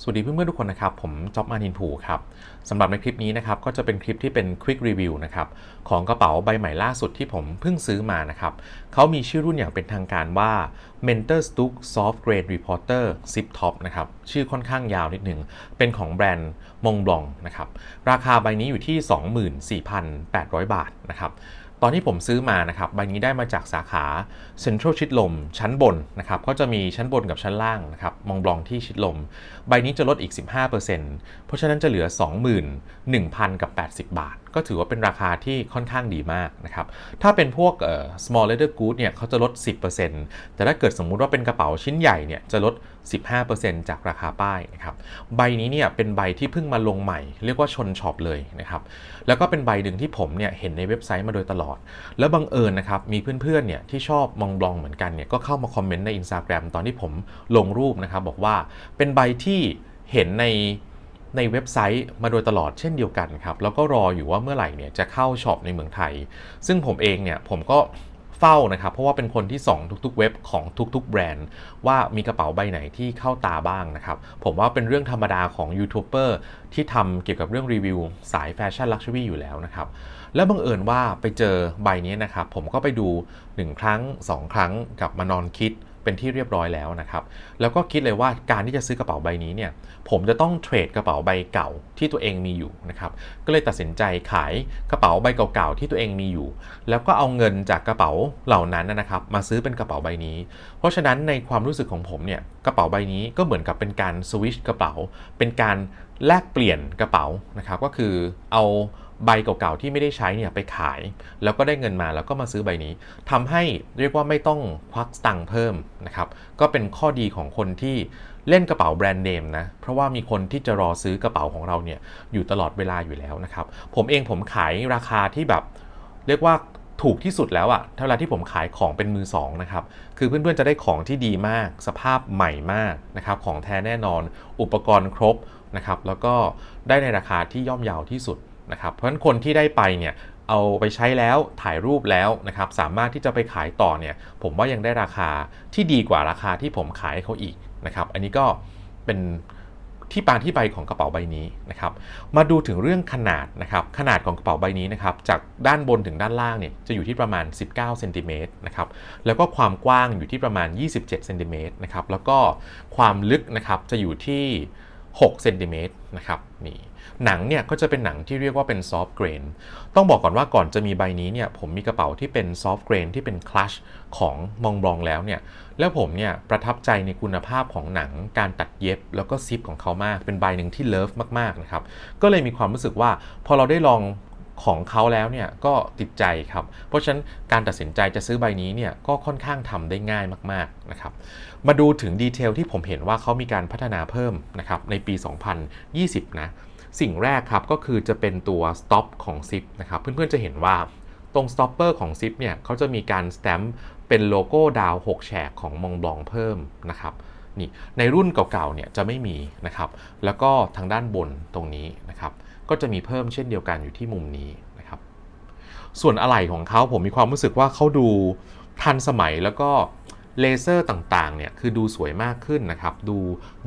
สวัสดีเพื่อนๆทุกคนนะครับ ผมจ๊อบมานินผูครับสำหรับในคลิปนี้นะครับก็จะเป็นคลิปที่เป็น Quick Review นะครับของกระเป๋าใบใหม่ล่าสุดที่ผมเพิ่งซื้อมานะครับเขามีชื่อรุ่นอย่างเป็นทางการว่า Mentor Stuck Soft Grade Reporter Zip Top นะครับชื่อค่อนข้างยาวนิดหนึ่งเป็นของแบรนด์มงบลองนะครับราคาใบนี้อยู่ที่ 24,800 บาทนะครับ ตอนที่ผมซื้อมานะครับใบนี้ได้มาจากสาขาเซ็นทรัลชิดลม ชั้นบนนะครับก็จะมีชั้นบนกับชั้นล่างนะครับมองบลองที่ชิดลม ใบนี้จะลดอีก 15%เพราะฉะนั้นจะเหลือ 21,000 กับ 80 บาท ก็ถือว่าเป็นราคาที่ค่อนข้างดีมากนะครับถ้าเป็นพวก small leather goods เนี่ยเขาจะลด 10%แต่ถ้าเกิดสมมุติว่าเป็นกระเป๋าชิ้นใหญ่เนี่ยจะลด 15%จากราคาป้ายนะครับใบนี้เนี่ยเป็นใบที่เพิ่งมาลงใหม่ เรียกว่าชนช็อปเลยนะครับแล้วก็เป็นใบหนึ่งที่ผมเนี่ยเห็นในเว็บไซต์มาโดยตลอด แล้วบังเอิญนะครับมีเพื่อนๆเนี่ยที่ชอบมองบลองเหมือนกันเนี่ยก็เข้ามาคอมเมนต์ใน Instagram ตอนที่ผมลงรูปนะครับบอกว่าเป็นใบที่เห็นใน ในเว็บไซต์มาโดยตลอดเช่นเดียวกันครับแล้วก็รออยู่ว่าเมื่อไหร่เนี่ยจะเข้าช็อปในเมืองไทย ซึ่งผมเองเนี่ยผมก็เฝ้านะครับ เพราะว่าเป็นคนที่ส่องทุกๆ เว็บของทุกๆ แบรนด์ ว่ามีกระเป๋าใบไหนที่เข้าตาบ้างนะครับ ผมว่าเป็นเรื่องธรรมดาของยูทูบเบอร์ที่ทำเกี่ยวกับเรื่องรีวิวสายแฟชั่นลักชัวรี่อยู่แล้วนะครับ แล้วบังเอิญว่าไปเจอใบนี้นะครับ ผมก็ไปดู 1 ครั้ง 2 ครั้งกลับมานอนคิด เป็นที่เรียบร้อยแล้วนะครับ แล้วก็คิดเลยว่าการที่จะซื้อกระเป๋าใบนี้เนี่ย ผมจะต้องเทรดกระเป๋าใบเก่าที่ตัวเองมีอยู่นะครับ ก็เลยตัดสินใจขายกระเป๋าใบเก่าๆที่ตัวเองมีอยู่ แล้วก็เอาเงินจากกระเป๋าเหล่านั้นนะครับ มาซื้อเป็นกระเป๋าใบนี้ เพราะฉะนั้นในความรู้สึกของผมเนี่ย กระเป๋าใบนี้ก็เหมือนกับเป็นการสวิชกระเป๋า เป็นการแลกเปลี่ยนกระเป๋านะครับ ก็คือเอา ใบเก่าๆที่ไม่ได้ใช้เนี่ยไปขาย แล้วก็ได้เงินมาแล้วก็มาซื้อใบนี้ทำให้เรียกว่าไม่ต้องควักตังค์เพิ่มนะครับก็เป็นข้อดีของคนที่เล่นกระเป๋าแบรนด์เนมนะเพราะว่ามีคนที่จะรอซื้อกระเป๋าของเราเนี่ยอยู่ตลอดเวลาอยู่แล้วนะครับผมเองผมขายราคาที่แบบ เรียกว่าถูกที่สุดแล้วอะเวลาที่ผมขายของเป็นมือสองนะครับ คือเพื่อนๆจะได้ของที่ดีมาก สภาพใหม่มากนะครับ ของแท้แน่นอน อุปกรณ์ครบนะครับ แล้วก็ได้ในราคาที่ย่อมเยาวที่สุด นะครับเพราะฉะนั้นคนที่ได้ไปเนี่ยเอาไปใช้แล้วถ่ายรูปแล้วนะครับสามารถที่จะไปขายต่อเนี่ยผมว่ายังได้ราคาที่ดีกว่าราคาที่ผมขายให้เขาอีกนะครับอันนี้ก็เป็นที่ปานที่ไปของกระเป๋าใบนี้นะครับมาดูถึงเรื่องขนาดนะครับขนาดของกระเป๋าใบนี้นะครับจากด้านบนถึงด้านล่างเนี่ยจะอยู่ที่ประมาณ 19เซนติเมตรนะครับแล้วก็ความกว้างอยู่ที่ประมาณ 27เซนติเมตรนะครับแล้วก็ความลึกนะครับจะอยู่ที่6เซนติเมตรนะครับนี่ หนังเนี่ยก็จะเป็นหนังที่เรียกว่าเป็นซอฟต์เกรนต้องบอกก่อนว่าก่อนจะมีใบนี้เนี่ยผมมีกระเป๋าที่เป็นซอฟต์เกรนที่เป็นคลัชของมองบลองแล้วเนี่ยแล้วผมเนี่ยประทับใจในคุณภาพของหนังการตัดเย็บแล้วก็ซิปของเขามากเป็นใบหนึ่งที่เลิฟมากๆนะครับก็เลยมีความรู้สึกว่าพอเราได้ลองของเขาแล้วเนี่ยก็ติดใจครับ เพราะฉะนั้นการตัดสินใจจะซื้อใบนี้เนี่ยก็ค่อนข้างทำได้ง่ายมากๆนะครับ มาดูถึงดีเทลที่ผมเห็นว่าเขามีการพัฒนาเพิ่มนะครับในปี 2020 นะ สิ่งแรกครับก็คือจะเป็นตัว stop ของ zip นะครับ เพื่อนๆจะเห็นว่าตรง stopper ของ zip เนี่ยเขาจะมีการสแตมป์เป็นโลโก้ดาว 6 แฉกของมองบลองเพิ่มนะครับนี่ในรุ่นเก่าๆเนี่ยจะไม่มีนะครับ แล้วก็ทางด้านบนตรงนี้นะครับ ก็จะมีเพิ่มเช่นเดียวกันอยู่ที่มุมนี้นะครับ ส่วนอะไหล่ของเขาผมมีความรู้สึกว่าเขาดูทันสมัยแล้วก็เลเซอร์ต่างๆเนี่ยคือดูสวยมากขึ้นนะครับ ดู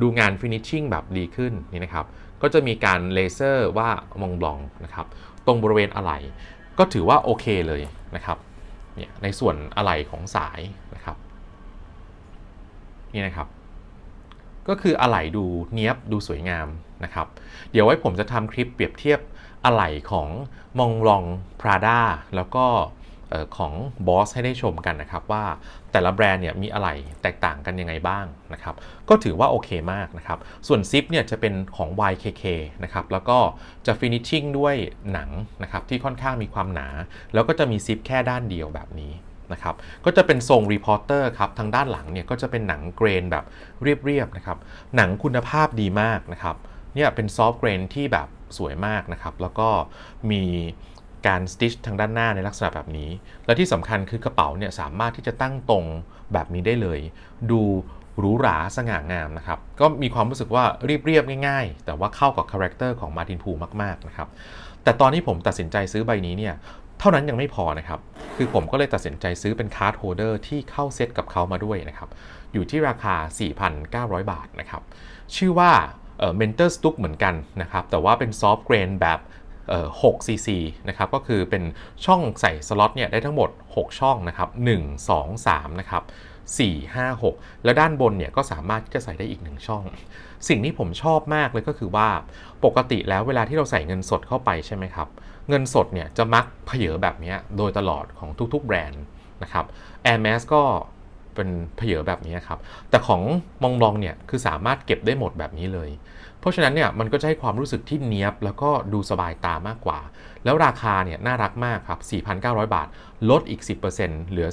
ดูงานฟินิชชิ่งแบบดีขึ้นนี่นะครับ ก็จะมีการเลเซอร์ว่ามองบลองนะครับ ตรงบริเวณอะไหล่ก็ถือว่าโอเคเลยนะครับเนี่ยในส่วนอะไหล่ของสายนะครับนี่นะครับก็คืออะไหล่ดูเนี้ยบดูสวยงามนะครับ เดี๋ยวไว้ผมจะทำคลิปเปรียบเทียบอะไหล่ของมองลอง Prada แล้วก็ ออของ Boss ให้ได้ชมกันนะครับว่าแต่ละแบรนด์เนี่ยมีอะไหล่แตกต่างกันยังไงบ้างนะครับก็ถือว่าโอเคมากนะครับส่วนซิปเนี่ยจะเป็นของ YKK นะครับแล้วก็จะฟินิชชิ่งด้วยหนังนะครับที่ค่อนข้างมีความหนา แล้วก็จะมีซิปแค่ด้านเดียวแบบนี้นะครับก็จะเป็นทรงรีพอร์เตอร์ครับทางด้านหลังเนี่ยก็จะเป็นหนังเกรนแบบเรียบๆนะครับหนังคุณภาพดีมากนะครับเนี่ยเป็นซอฟต์เกรนที่แบบสวยมากนะครับแล้วก็มี การสติชทางด้านหน้าในลักษณะแบบนี้ และที่สำคัญคือกระเป๋าเนี่ยสามารถที่จะตั้งตรงแบบนี้ได้เลย ดูหรูหราสง่างามนะครับ ก็มีความรู้สึกว่าเรียบๆง่ายๆ แต่ว่าเข้ากับคาแรคเตอร์ของมาตินพูมากๆนะครับแต่ตอนที่ผมตัดสินใจซื้อใบนี้เนี่ยเท่านั้นยังไม่พอนะครับ คือผมก็เลยตัดสินใจซื้อเป็นคาร์ดโฮเดอร์ที่เข้าเซตกับเขามาด้วยนะครับ อยู่ที่ราคา 4,900 บาทนะครับ ชื่อว่าเมนเทอร์สตุกเหมือนกันนะครับ แต่ว่าเป็นซอฟต์เกรนแบบ 6 cc นะครับก็คือเป็นช่องใส่สล็อตเนี่ยได้ทั้งหมด 6 ช่องนะครับ1 2 3นะครับ4 5 6 แล้วด้านบนเนี่ยก็สามารถที่จะใส่ได้อีก1ช่อง สิ่งที่ผมชอบมากเลยก็คือว่าปกติแล้วเวลาที่เราใส่เงินสดเข้าไปใช่ไหมครับ เงินสดเนี่ยจะมักเผยแบบนี้โดยตลอดของทุกๆแบรนด์นะครับ Air Max ก็เป็นเผยแบบนี้ครับ แต่ของมองลองเนี่ยคือสามารถเก็บได้หมดแบบนี้เลย ราะฉะนั้นเนี่ยมันก็จะให้ความรู้สึกที่เนี้ยบ แล้วก็ดูสบายตามากกว่า แล้วราคาเนี่ยน่ารักมากครับ 4,900 บาท ลดอีก 10%เหลือ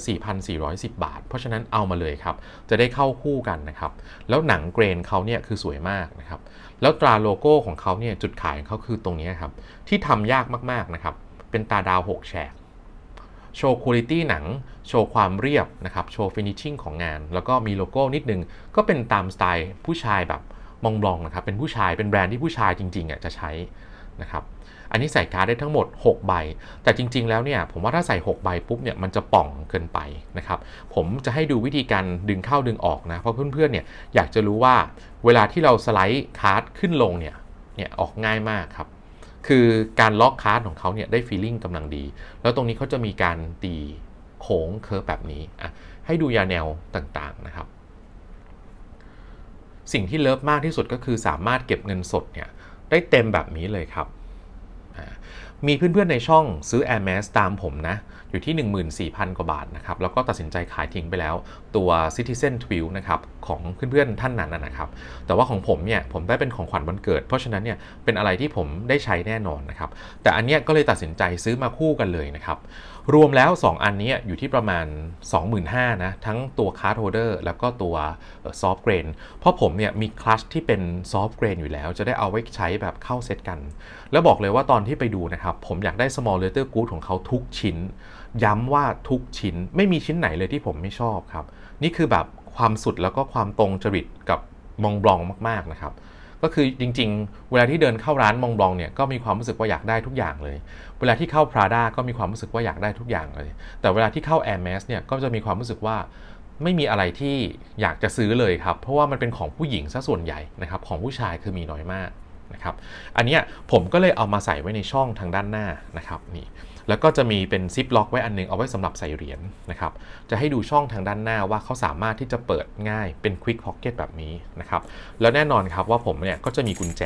4,410 บาท เพราะฉะนั้นเอามาเลยครับ จะได้เข้าคู่กันนะครับ แล้วหนังเกรนเขาเนี่ยคือสวยมากนะครับ แล้วตราโลโก้ของเขาเนี่ยจุดขายของเขาคือตรงนี้ครับ ที่ทำยากมากๆนะครับ เป็นตาดาว 6 แฉกโชว์คุณ i t y หนัง โชว์ความเรียบนะครับ โชว์ฟินิชชิ่งของงาน แล้วก็มีโลโก้นิดนึง ก็เป็นตามสไตล์ผู้ชายแบบ มองบลองนะครับเป็นผู้ชายเป็นแบรนด์ที่ผู้ชายจริงๆอะจะใช้นะครับอันนี้ใส่การ์ดได้ทั้งหมด 6 ใบ แต่จริง ๆ แล้วเนี่ยผมว่าถ้าใส่ 6 ใบปุ๊บเนี่ยมันจะป่องเกินไปนะครับผมจะให้ดูวิธีการดึงเข้าดึงออกนะ เพราะเพื่อนๆเนี่ยอยากจะรู้ว่าเวลาที่เราสไลด์การ์ดขึ้นลงเนี่ยเนี่ยออกง่ายมากครับคือการล็อกคาร์ดของเขาเนี่ยได้ฟีลลิ่งกำลังดี แล้วตรงนี้เขาจะมีการตีโค้งเคิร์ฟแบบนี้อะให้ดูยาแนวต่างๆนะครับ สิ่งที่เลิฟมากที่สุดก็คือสามารถเก็บเงินสดเนี่ยได้เต็มแบบนี้เลยครับ มีเพื่อนๆในช่องซื้อ Air m a s ตามผมนะ อยู่ที่ 14,000 กว่าบาทนะครับ แล้วก็ตัดสินใจขายทิ้งไปแล้วตัว Citizen t w i l นะครับของเพื่อนๆท่านนั้นนะนะครับ แต่ว่าของผมเนี่ยผมได้เป็นของขวัญวันเกิด เพราะฉะนั้นเนี่ยเป็นอะไรที่ผมได้ใช้แน่นอนนะครับ แต่อันเนี้ยก็เลยตัดสินใจซื้อมาคู่กันเลยนะครับ รวมแล้ว 2 อันนี้อยู่ที่ประมาณ 25,000นะ ทั้งตัวคาร์ดโฮเดอร์แล้วก็ตัวซอฟต์เกรน เพราะผมเนี่ยมีคลัชที่เป็นซอฟต์เกรนอยู่แล้ว จะได้เอาไว้ใช้แบบเข้าเซตกัน แล้วบอกเลยว่าตอนที่ไปดูนะครับ ผมอยากได้ small letter good ของเขาทุกชิ้น ย้ำว่าทุกชิ้นไม่มีชิ้นไหนเลยที่ผมไม่ชอบครับ นี่คือแบบความสุดแล้วก็ความตรงจริตกับมองบลองมากๆนะครับ ก็คือจริงๆ เวลาที่เดินเข้าร้านมองบลองเนี่ยก็มีความรู้สึกว่าอยากได้ทุกอย่างเลย เวลาที่เข้า Prada ก็มีความรู้สึกว่าอยากได้ทุกอย่างเลย แต่เวลาที่เข้า Air Max เนี่ยก็จะมีความรู้สึกว่าไม่มีอะไรที่อยากจะซื้อเลยครับ เพราะว่ามันเป็นของผู้หญิงซะส่วนใหญ่นะครับ ของผู้ชายคือมีน้อยมากนะครับ อันนี้ผมก็เลยเอามาใส่ไว้ในช่องทางด้านหน้านะครับนี่ แล้วก็จะมีเป็นซิปล็อกไว้อันนึงเอาไว้สำหรับใส่เหรียญนะครับ จะให้ดูช่องทางด้านหน้าว่าเขาสามารถที่จะเปิดง่ายเป็นควิกพ็อกเก็ตแบบนี้นะครับ แล้วแน่นอนครับว่าผมเนี่ยก็จะมีกุญแจ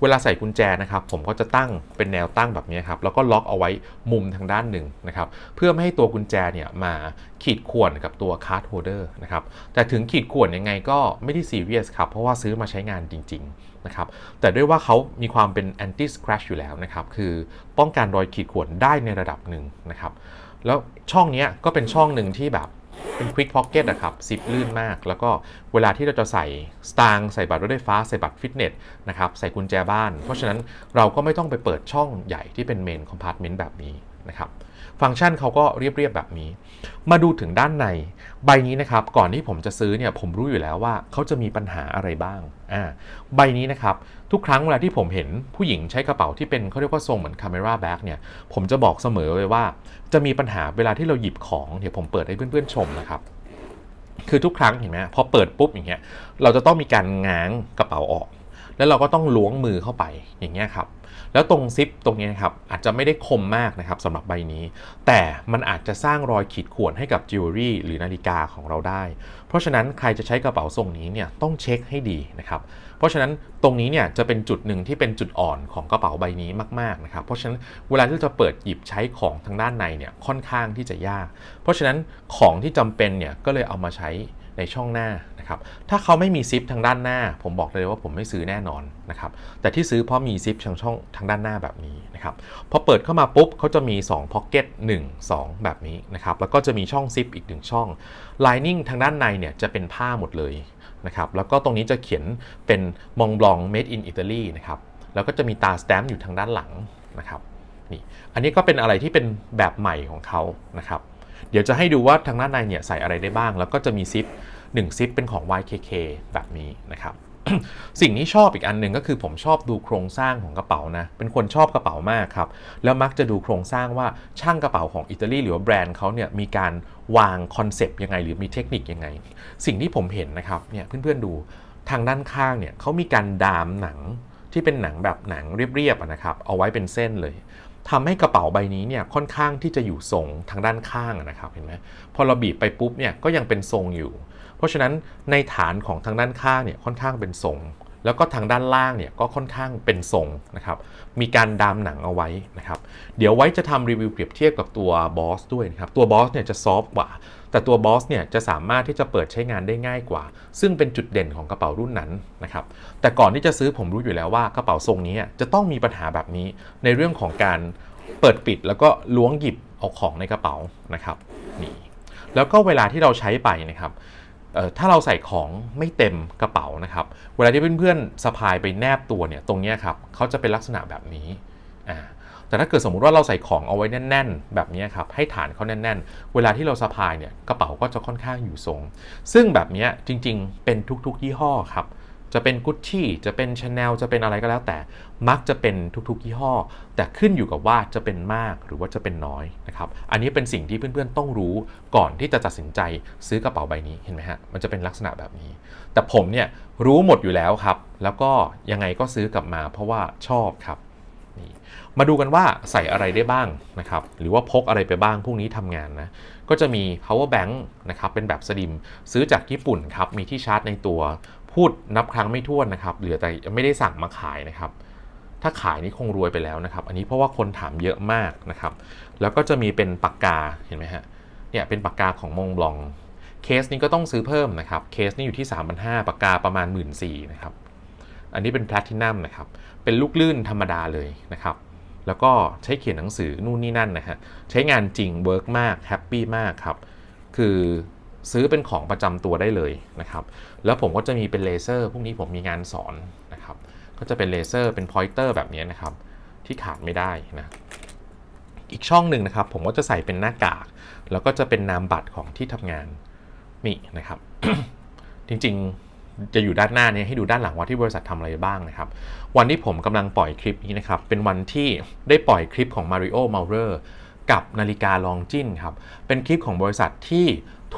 เวลาใส่กุญแจนะครับ ผมก็จะตั้งเป็นแนวตั้งแบบนี้ครับ แล้วก็ล็อกเอาไว้มุมทางด้านหนึ่งนะครับ เพื่อไม่ให้ตัวกุญแจเนี่ยมา ขีดข่วนกับตัวคาร์ดโฮเดอร์นะครับแต่ถึงขีดข่วนยังไงก็ไม่ได้ซีเรียสครับ เพราะว่าซื้อมาใช้งานจริงๆนะครับแต่ด้วยว่าเขามีความเป็น anti scratch อยู่แล้วนะครับ คือป้องกันรอยขีดข่วนได้ในระดับหนึ่งนะครับ แล้วช่องนี้ก็เป็นช่องหนึ่งที่แบบเป็น Quick Pocket อะครับซิปลื่นมาก แล้วก็เวลาที่เราจะใส่สตางค์ใส่บัตรรถไฟฟ้า ใส่บัตรฟิตเนสนะครับใส่กุญแจบ้าน เพราะฉะนั้นเราก็ไม่ต้องไปเปิดช่องใหญ่ที่เป็นเมนคอมพาร์ตเมนต์แบบนี้นะครับ ฟังก์ชันเขาก็เรียบๆแบบนี้ มาดูถึงด้านในใบนี้นะครับ ก่อนที่ผมจะซื้อเนี่ยผมรู้อยู่แล้วว่าเขาจะมีปัญหาอะไรบ้างอ่าใบนี้นะครับทุกครั้งเวลาที่ผมเห็นผู้หญิงใช้กระเป๋าที่เป็นเขาเรียกว่าทรงเหมือนคาเมราแบ็กเนี่ยผมจะบอกเสมอเลยว่า จะมีปัญหาเวลาที่เราหยิบของเดี๋ยวผมเปิดให้เพื่อนๆชมนะครับคือทุกครั้งเห็นไหมพอเปิดปุ๊บอย่างเงี้ยเราจะต้องมีการง้างกระเป๋าออก แล้วเราก็ต้องล้วงมือเข้าไปอย่างเงี้ยครับ แล้วตรงซิปตรงนี้นะครับอาจจะไม่ได้คมมากนะครับสำหรับใบนี้ แต่มันอาจจะสร้างรอยขีดข่วนให้กับจิวเวลรี่หรือนาฬิกาของเราได้ เพราะฉะนั้นใครจะใช้กระเป๋าทรงนี้เนี่ยต้องเช็คให้ดีนะครับ เพราะฉะนั้นตรงนี้เนี่ยจะเป็นจุดหนึ่งที่เป็นจุดอ่อนของกระเป๋าใบนี้มากๆนะครับ เพราะฉะนั้นเวลาที่จะเปิดหยิบใช้ของทางด้านในเนี่ยค่อนข้างที่จะยาก เพราะฉะนั้นของที่จำเป็นเนี่ยก็เลยเอามาใช้ในช่องหน้า นะครับถ้าเขาไม่มีซิปทางด้านหน้า ผมบอกเลยว่าผมไม่ซื้อแน่นอนนะครับแต่ที่ซื้อเพราะมีซิปทางช่องทางด้านหน้าแบบนี้นะครับพอเปิดเข้ามาปุ๊บเขาจะมี2 pocket 1 2 แบบนี้นะครับแล้วก็จะมีช่องซิปอีก 1 ช่อง lining ทางด้านในเนี่ยจะเป็นผ้าหมดเลยนะครับแล้วก็ตรงนี้จะเขียนเป็นมองบลอง made in Italy นะครับแล้วก็จะมีตาสแตมป์อยู่ทางด้านหลังนะครับนี่อันนี้ก็เป็นอะไรที่เป็นแบบใหม่ของเขานะครับเดี๋ยวจะให้ดูว่าทางด้านในเนี่ยใส่อะไรได้บ้าง แล้วก็จะมีซิป 1 ซิปเป็นของ YKK แบบนี้นะครับสิ่งที่ชอบอีกอันหนึ่งก็คือผมชอบดูโครงสร้างของกระเป๋านะ เป็นคนชอบกระเป๋ามากครับ แล้วมักจะดูโครงสร้างว่าช่างกระเป๋าของอิตาลีหรือว่าแบรนด์เขาเนี่ยมีการวางคอนเซปต์ยังไง หรือมีเทคนิคยังไง สิ่งที่ผมเห็นนะครับเนี่ยเพื่อนๆดูทางด้านข้างเนี่ยเขามีการดามหนังที่เป็นหนังแบบหนังเรียบๆนะครับเอาไว้เป็นเส้นเลยทำให้กระเป๋าใบนี้เนี่ยค่อนข้างที่จะอยู่ทรงทางด้านข้างนะครับเห็นไหมพอเราบีบไปปุ๊บเนี่ยก็ยังเป็นทรงอยู่ เพราะฉะนั้นในฐานของทางด้านข้างเนี่ยค่อนข้างเป็นทรง แล้วก็ทางด้านล่างเนี่ยก็ค่อนข้างเป็นทรงนะครับ มีการดามหนังเอาไว้นะครับ เดี๋ยวไว้จะทำรีวิวเปรียบเทียบกับตัวบอสด้วยนะครับ ตัวบอสเนี่ยจะซอฟต์กว่า แต่ตัวบอสเนี่ยจะสามารถที่จะเปิดใช้งานได้ง่ายกว่า ซึ่งเป็นจุดเด่นของกระเป๋ารุ่นนั้นนะครับ แต่ก่อนที่จะซื้อผมรู้อยู่แล้วว่ากระเป๋าทรงนี้จะต้องมีปัญหาแบบนี้ในเรื่องของการเปิดปิดแล้วก็ล้วงหยิบเอาของในกระเป๋านะครับนี่แล้วก็เวลาที่เราใช้ไปนะครับ ถ้าเราใส่ของไม่เต็มกระเป๋านะครับ เวลาที่เพื่อนๆสะพายไปแนบตัวเนี่ยตรงนี้ครับเขาจะเป็นลักษณะแบบนี้อ่าแต่ถ้าเกิดสมมุติว่าเราใส่ของเอาไว้แน่น ๆ แบบนี้ครับให้ฐานเขาแน่น ๆ เวลาที่เราสะพายเนี่ยกระเป๋าก็จะค่อนข้างอยู่ทรง ซึ่งแบบนี้จริงๆ เป็นทุกๆ ยี่ห้อครับ จะเป็นกุชชี่จะเป็นชาแนลจะเป็นอะไรก็แล้ว แต่มักจะเป็นทุกๆยี่ห้อ แต่ขึ้นอยู่กับว่าจะเป็นมากหรือว่าจะเป็นน้อยนะครับอันนี้เป็นสิ่งที่เพื่อนๆต้องรู้ก่อนที่จะตัดสินใจซื้อกระเป๋าใบนี้เห็นไหมฮะมันจะเป็นลักษณะแบบนี้ แต่ผมเนี่ยรู้หมดอยู่แล้วครับ แล้วก็ยังไงก็ซื้อกลับมา เพราะว่าชอบครับนี่มาดูกันว่าใส่อะไรได้บ้างนะครับ หรือว่าพกอะไรไปบ้างพรุ่งนี้ทำงานนะ ก็จะมี power bank นะครับ เป็นแบบสลิม ซื้อจากญี่ปุ่นครับ มีที่ชาร์จในตัว พูดนับครั้งไม่ถ้วนนะครับ เหลือแต่ไม่ได้สั่งมาขายนะครับ ถ้าขายนี่คงรวยไปแล้วนะครับ อันนี้เพราะว่าคนถามเยอะมากนะครับ แล้วก็จะมีเป็นปากกาเห็นไหมฮะ เนี่ยเป็นปากกาของมงบลอง เคสนี้ก็ต้องซื้อเพิ่มนะครับ เคสนี้อยู่ที่3,500ปากกาประมาณ 1 4ื่นนะครับ อันนี้เป็นแพลตินัมนะครับ เป็นลูกลื่นธรรมดาเลยนะครับแล้วก็ใช้เขียนหนังสือนู่นนี่นั่นนะฮะใช้งานจริงเวิร์กมากแฮปปี้มากครับ คือ ซื้อเป็นของประจำตัวได้เลยนะครับ แล้วผมก็จะมีเป็นเลเซอร์พวกนี้ผมมีงานสอนนะครับ ก็จะเป็นเลเซอร์เป็นพอยเตอร์แบบนี้นะครับ ที่ขาดไม่ได้นะ อีกช่องหนึ่งนะครับ ผมก็จะใส่เป็นหน้ากาก แล้วก็จะเป็นนามบัตรของที่ทำงานนี่นะครับ จริงๆจะอยู่ด้านหน้านี้ให้ดูด้านหลังว่าที่บริษัททำอะไรบ้างนะครับ วันที่ผมกำลังปล่อยคลิปนี้นะครับ เป็นวันที่ได้ปล่อยคลิปของ Mario m a u r e r กับนาฬิกาลองจินครับ เป็นคลิปของบริษัทที่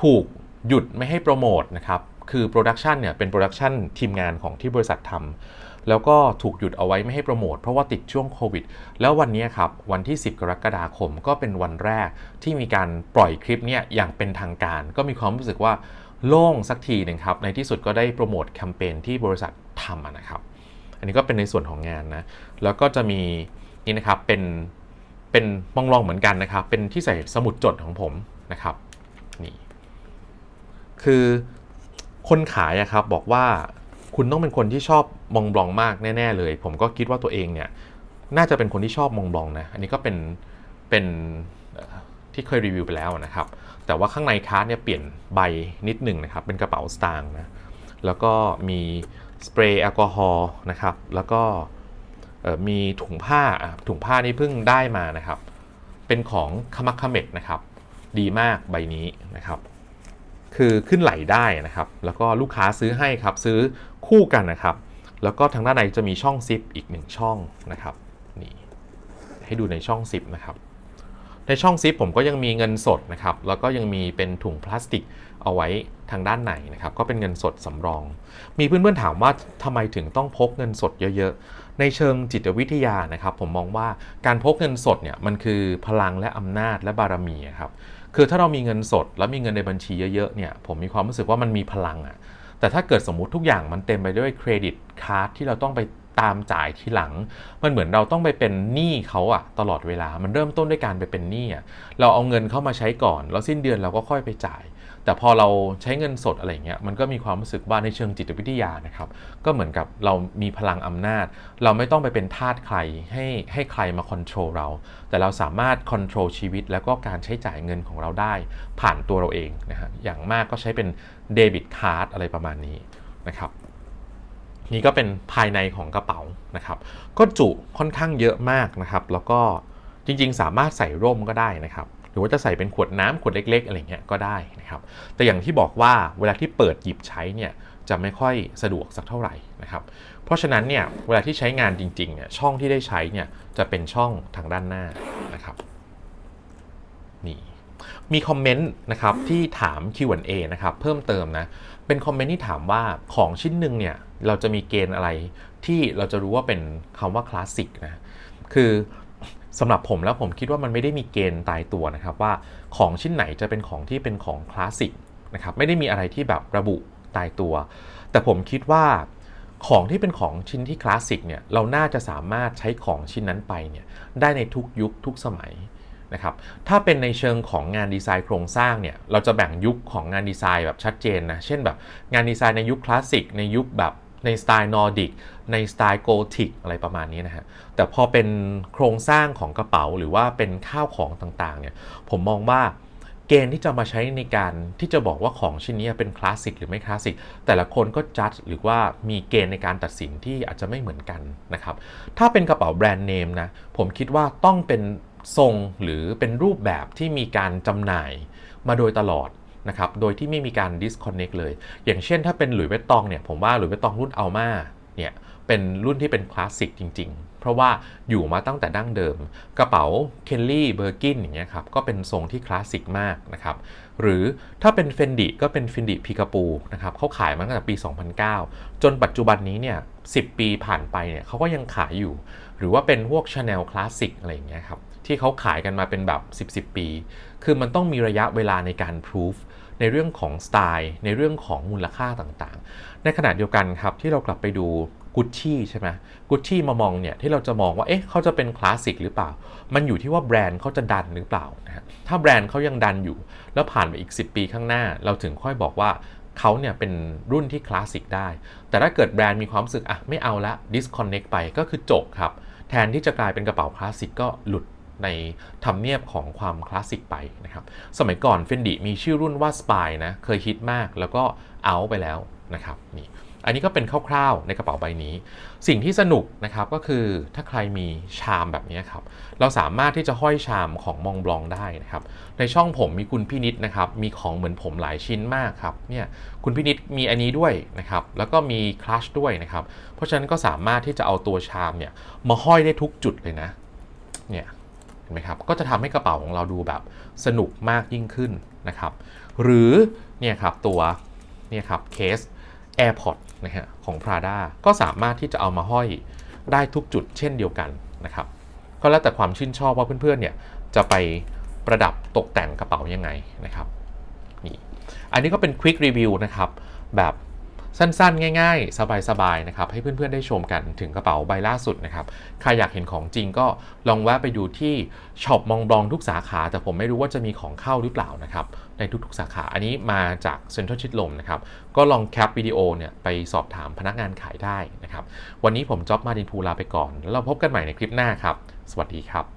ถูกหยุดไม่ให้โปรโมทนะครับ คือโปรดักชันเนี่ยเป็นโปรดักชันทีมงานของที่บริษัททำแล้วก็ถูกหยุดเอาไว้ไม่ให้โปรโมทเพราะว่าติดช่วงโควิด แล้ววันนี้ครับ วันที่ 10 กรกฎาคมก็เป็นวันแรกที่มีการปล่อยคลิปเนี่ยอย่างเป็นทางการ ก็มีความรู้สึกว่าโล่งสักทีหนึ่งครับ ในที่สุดก็ได้โปรโมทแคมเปญที่บริษัททำนะครับ อันนี้ก็เป็นในส่วนของงานนะ แล้วก็จะมีนี่นะครับเป็นเป็นมองลองเหมือนกันนะครับ เป็นที่ใส่สมุดจดของผมนะครับนี่ คือคนขายอะครับบอกว่าคุณต้องเป็นคนที่ชอบมองบลองมากแน่ๆเลย ผมก็คิดว่าตัวเองเนี่ยน่าจะเป็นคนที่ชอบมองบลองนะอันนี้ก็เป็นเป็นที่เคยรีวิวไปแล้วนะครับ แต่ว่าข้างในคาร์ดเนี่ยเปลี่ยนใบนิดหนึ่งนะครับ เป็นกระเป๋าสตางค์นะแล้วก็มีสเปรย์แอลกอฮอล์นะครับ แล้วก็มีถุงผ้าถุงผ้านี่เพิ่งได้มานะครับ เป็นของคามักคาเมดนะครับ ดีมากใบนี้นะครับ คือขึ้นไหลได้นะครับ แล้วก็ลูกค้าซื้อให้ครับซื้อคู่กันนะครับ แล้วก็ทางด้านในจะมีช่องซิปอีกหนึ่งช่องนะครับนี่ให้ดูในช่องซิปนะครับในช่องซิปผมก็ยังมีเงินสดนะครับ แล้วก็ยังมีเป็นถุงพลาสติกเอาไว้ ทางด้านในนะครับก็เป็นเงินสดสำรอง มีเพื่อนๆถามว่าทำไมถึงต้องพกเงินสดเยอะๆ ในเชิงจิตวิทยานะครับ ผมมองว่าการพกเงินสดเนี่ยมันคือพลังและอำนาจและบารมีครับคือถ้าเรามีเงินสดแล้วมีเงินในบัญชีเยอะๆเนี่ยผมมีความรู้สึกว่ามันมีพลังอะแต่ถ้าเกิดสมมุติทุกอย่างมันเต็มไปด้วยเครดิตการ์ดที่เราต้องไปตามจ่ายทีหลัง มันเหมือนเราต้องไปเป็นหนี้เขาอะตลอดเวลา มันเริ่มต้นด้วยการไปเป็นหนี้อะเราเอาเงินเข้ามาใช้ก่อน แล้วสิ้นเดือนเราก็ค่อยไปจ่าย แต่พอเราใช้เงินสดอะไรเงี้ยมันก็มีความรู้สึกว่าในเชิงจิตวิทยานะครับก็เหมือนกับเรามีพลังอำนาจ เราไม่ต้องไปเป็นทาสใครให้ให้ใครมาคอนโทรลเรา แต่เราสามารถคอนโทรลชีวิต แล้วก็การใช้จ่ายเงินของเราได้ ผ่านตัวเราเองนะฮะอย่างมากก็ใช้เป็นเดบิตการ์ดอะไรประมาณนี้นะครับนี่ก็เป็นภายในของกระเป๋านะครับก็จุค่อนข้างเยอะมากนะครับ แล้วก็จริงๆ สามารถใส่ร่มก็ได้นะครับ รือว่าจะใส่เป็นขวดน้ำขวดเล็ก ๆ อะไรเงี้ยก็ได้นะครับ แต่อย่างที่บอกว่าเวลาที่เปิดหยิบใช้เนี่ยจะไม่ค่อยสะดวกสักเท่าไหร่นะครับ เพราะฉะนั้นเนี่ยเวลาที่ใช้งานจริงๆเนี่ยช่องที่ได้ใช้เนี่ยจะเป็นช่องทางด้านหน้านะครับนี่มีคอมเมนต์นะครับที่ถาม Q&A นะครับเพิ่มเติมนะเป็นคอมเมนต์ที่ถามว่าของชิ้นหนึ่งเนี่ยเราจะมีเกณฑ์อะไรที่เราจะรู้ว่าเป็นคำว่าคลาสสิกนะคือ สำหรับผมแล้วผมคิดว่ามันไม่ได้มีเกณฑ์ตายตัวนะครับว่าของชิ้นไหนจะเป็นของที่เป็นของคลาสสิกนะครับไม่ได้มีอะไรที่แบบระบุตายตัว แต่ผมคิดว่าของที่เป็นของชิ้นที่คลาสสิกเนี่ยเราน่าจะสามารถใช้ของชิ้นนั้นไปเนี่ยได้ในทุกยุคทุกสมัยนะครับถ้าเป็นในเชิงของงานดีไซน์โครงสร้างเนี่ยเราจะแบ่งยุคของงานดีไซน์แบบชัดเจนนะเช่นแบบงานดีไซน์ในยุคคลาสสิกในยุคแบบ ในสไตล์นอร์ดิกในสไตล์โกธิกอะไรประมาณนี้นะฮะ แต่พอเป็นโครงสร้างของกระเป๋าหรือว่าเป็นข้าวของต่างๆเนี่ย ผมมองว่าเกณฑ์ที่จะมาใช้ในการที่จะบอกว่าของชิ้นนี้เป็นคลาสสิกหรือไม่คลาสสิกแต่ละคนก็จัดหรือว่ามีเกณฑ์ในการตัดสินที่อาจจะไม่เหมือนกันนะครับ ถ้าเป็นกระเป๋าแบรนด์เนมนะผมคิดว่าต้องเป็นทรงหรือเป็นรูปแบบที่มีการจำหน่ายมาโดยตลอด นะครับ โดยที่ไม่มีการ disconnect เลย อย่างเช่นถ้าเป็นหลุยส์วิตตองเนี่ย ผมว่าหลุยส์วิตตองรุ่นอัลมาเนี่ย เป็นรุ่นที่เป็นคลาสสิกจริง ๆ เพราะว่าอยู่มาตั้งแต่ดั้งเดิม กระเป๋าเคลลี่เบอร์กินอย่างเงี้ยครับ ก็เป็นทรงที่คลาสสิกมากนะครับ หรือถ้าเป็นเฟนดิก็เป็นเฟนดิพิกาปูนะครับเขาขายมาตั้งแต่ปี 2009 จนปัจจุบันนี้เนี่ย 10 ปีผ่านไปเนี่ยเขาก็ยังขายอยู่ หรือว่าเป็นพวก Chanel คลาสสิกอะไรอย่างเงี้ยครับ ที่เขาขายกันมาเป็นแบบ 10 10 ปี คือมันต้องมีระยะเวลาในการพิสูจในเรื่องของสไตล์ ในเรื่องของมูลค่าต่างๆ ในขณะเดียวกันครับที่เรากลับไปดูกุชชี่ใช่ไหมกุชชี่มามองเนี่ยที่เราจะมองว่าเอ๊ะเขาจะเป็นคลาสสิกหรือเปล่า มันอยู่ที่ว่าแบรนด์เขาจะดันหรือเปล่านะถ้าแบรนด์เขายังดันอยู่ แล้วผ่านไปอีก 10 ปีข้างหน้า เราถึงค่อยบอกว่าเขาเนี่ยเป็นรุ่นที่คลาสสิกได้ แต่ถ้าเกิดแบรนด์มีความรู้สึกอะไม่เอาละ disconnect ไปก็คือจบครับ แทนที่จะกลายเป็นกระเป๋าคลาสสิกก็หลุด ในทำเนียบของความคลาสสิกไปนะครับ สมัยก่อนเฟนดิมีชื่อรุ่นว่า Spy นะ เคยฮิตมากแล้วก็เอาไปแล้วนะครับนี่อันนี้ก็เป็นคร่าวๆในกระเป๋าใบนี้ สิ่งที่สนุกนะครับก็คือถ้าใครมีชามแบบนี้ครับ เราสามารถที่จะห้อยชามของมองบลองได้นะครับ ในช่องผมมีคุณพี่นิดนะครับ มีของเหมือนผมหลายชิ้นมากครับ เนี่ยคุณพี่นิดมีอันนี้ด้วยนะครับ แล้วก็มีคลัชด้วยนะครับ เพราะฉะนั้นก็สามารถที่จะเอาตัวชามเนี่ยมาห้อยได้ทุกจุดเลยนะ เนี่ย เห็นไหมครับก็จะทำให้กระเป๋าของเราดูแบบสนุกมากยิ่งขึ้นนะครับ หรือเนี่ยครับตัวเนี่ยครับเคส AirPod นะฮะของ Prada ก็สามารถที่จะเอามาห้อยได้ทุกจุดเช่นเดียวกันนะครับก็แล้วแต่ความชื่นชอบว่าเพื่อนๆเนี่ยจะไปประดับตกแต่งกระเป๋ายังไงนะครับนี่อันนี้ก็เป็น Quick Review นะครับแบบ สั้นๆ ง่ายๆ สบายๆนะครับให้เพื่อนๆได้ชมกันถึงกระเป๋าใบล่าสุดนะครับใครอยากเห็นของจริงก็ลองแวะไปดูที่ช็อปมองบลองทุกสาขา แต่ผมไม่รู้ว่าจะมีของเข้าหรือเปล่านะครับในทุกๆสาขาอันนี้มาจากเซ็นทรัลชิดลมนะครับก็ลองแคปวิดีโอเนี่ยไปสอบถามพนักงานขายได้นะครับวันนี้ผมจ๊อบมาดินพูลาไปก่อน แล้วเราพบกันใหม่ในคลิปหน้าครับ สวัสดีครับ